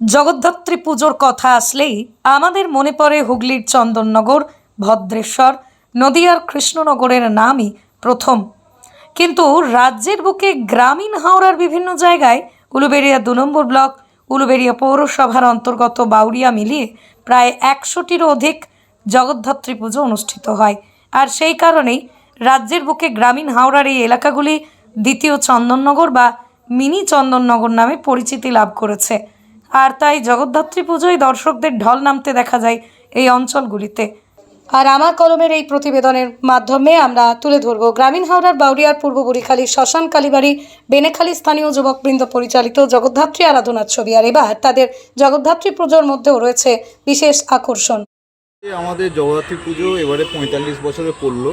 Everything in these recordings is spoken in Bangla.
জগদ্ধাত্রী পুজোর কথা আসলেই আমাদের মনে পড়ে হুগলির চন্দননগর, ভদ্রেশ্বর, নদিয়ার কৃষ্ণনগরের নামই প্রথম। কিন্তু রাজ্যের বুকে গ্রামীণ হাওড়ার বিভিন্ন জায়গায় উলুবেড়িয়া দু নম্বর ব্লক, উলুবেড়িয়া পৌরসভার অন্তর্গত বাউরিয়া মিলিয়ে প্রায় একশোটিরও অধিক জগদ্ধাত্রী পুজো অনুষ্ঠিত হয়। আর সেই কারণেই রাজ্যের বুকে গ্রামীণ হাওড়ার এই এলাকাগুলি দ্বিতীয় চন্দননগর বা মিনি চন্দননগর নামে পরিচিতি লাভ করেছে। আর তাই জগদ্ধাত্রী পুজোয় দর্শকদের ঢল নামতে দেখা যায় এই অঞ্চলগুলিতে। আর আমার কলমের এই প্রতিবেদনের মাধ্যমে আমরা তুলে ধরব গ্রামীণ হাওড়ার বাউরিয়ার পূর্ব বুড়িখালী শ্মশান কালীবাড়ি, বেনেখালী স্থানীয় যুবকবৃন্দ পরিচালিত জগদ্ধাত্রী আরাধনার ছবি। আর এবার তাদের জগদ্ধাত্রী পুজোর মধ্যেও রয়েছে বিশেষ আকর্ষণ। আমাদের জগদ্ধাত্রী পুজো এবারে পঁয়তাল্লিশ বছরে পড়ল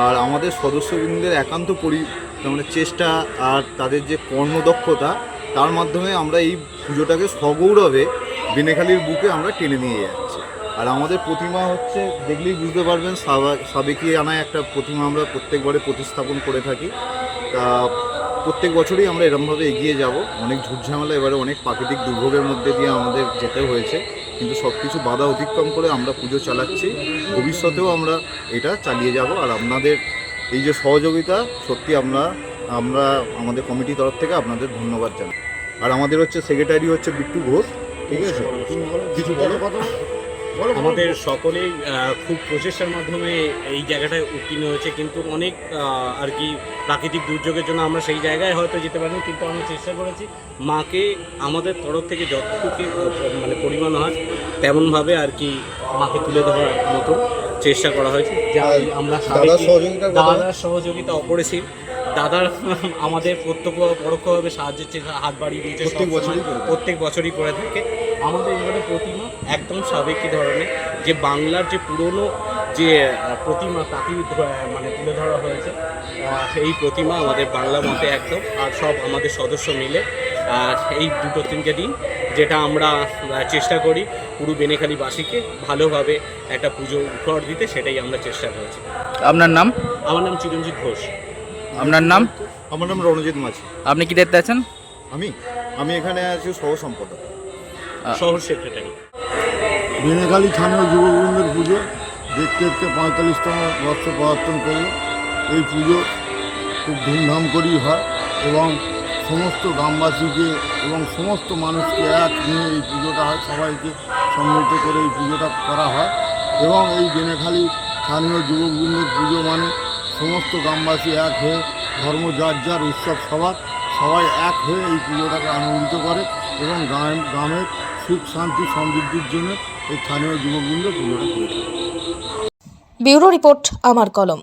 আর আমাদের সদস্যবৃন্দের একান্ত পরি মানে চেষ্টা আর তাদের যে কর্মদক্ষতা, তার মাধ্যমে আমরা এই পুজোটাকে সগৌরবে বেনেখালির বুকে আমরা টেনে নিয়ে যাচ্ছি। আর আমাদের প্রতিমা হচ্ছে, দেখলেই বুঝতে পারবেন, সাবা- সাবেকি আনায় একটা প্রতিমা আমরা প্রত্যেকবারে প্রতিস্থাপন করে থাকি। তা প্রত্যেক বছরই আমরা এরমভাবে এগিয়ে যাব। অনেক ঝুটঝামেলা, এবারে অনেক প্রাকৃতিক দুর্ভোগের মধ্যে দিয়ে আমাদের যেতে হয়েছে। কিন্তু সব কিছু বাধা অতিক্রম করে আমরা পুজো চালাচ্ছি। ভবিষ্যতেও আমরা এটা চালিয়ে যাব। আর আপনাদের এই যে সহযোগিতা, সত্যি আমরা আমরা, আমাদের কমিটির তরফ থেকে আপনাদের ধন্যবাদ জানাই। আর আমাদের হচ্ছে সেক্রেটারি হচ্ছে বিট্টু ঘোষ ঠিক আছে? কিছু বলো? আমাদের সকলেই খুব প্রচেষ্টার মাধ্যমে এই জায়গাটায় উত্তীর্ণ হয়েছে কিন্তু অনেক আর কি প্রাকৃতিক দুর্যোগের জন্য আমরা সেই জায়গায় হয়তো যেতে পারিনি কিন্তু আমরা চেষ্টা করেছি মাকে আমাদের তরফ থেকে যতটুকু মানে পরিমাণ হয় তেমনভাবে আর কি মাকে তুলে ধরার মতো চেষ্টা করা হয়েছে যা আমরা দাদার সহযোগিতা অপরিসীম। দাদার আমাদের প্রত্যক্ষ পরোক্ষভাবে সাহায্যের চেষ্টা হাত বাড়িয়ে দিয়েছে প্রত্যেক বছরই প্রত্যেক বছরই করে থাকে। আমাদের এবারে প্রতিমা একদম সাবেকি ধরনের। যে বাংলার যে পুরনো যে প্রতিমা তাকেই মানে তুলে ধরা হয়েছে। এই প্রতিমা আমাদের বাংলা মতে একদম। আর সব আমাদের সদস্য মিলে আর এই দুটো তিনটে দিন যেটা আমরা চেষ্টা করি পুরো বেনেখালিবাসীকে ভালোভাবে একটা পুজো উপহার দিতে সেটাই আমরা চেষ্টা করেছি। আপনার নাম? আমার নাম চিরঞ্জিত ঘোষ। আপনার নাম? আমার নাম রণজিৎ মাঝি। আপনি কি দায়িত্বে আছেন? আমি? আমি এখানে আছি সহ সম্পাদক। শহর সেক্রেটারি। বেনেখালি থানার যুববৃন্দের পুজো দেখতে দেখতে পঁয়তাল্লিশতম বর্ষ পদার্পণ করল। এই পুজো খুব ধুমধাম করেই হয় এবং সমস্ত গ্রামবাসীকে এবং সমস্ত মানুষকে এক নিয়ে এই পুজোটা হয় সবাইকে সম্মিলিত করে এই পুজোটা করা হয়। এবং এই বেনেখালি স্থানীয় যুবকবৃন্দের পুজো মানে সমস্ত গ্রামবাসী এক হয়ে ধর্ম যার যার উৎসব সবার, সবাই এক হয়ে এই পুজোটাকে আনন্দিত করে এবং গ্রাম, গ্রামের সুখ, শান্তি, সমৃদ্ধির জন্য এই স্থানীয় যুবকবৃন্দ পুজোটা করে ব্যুরো রিপোর্ট, আমার কলম।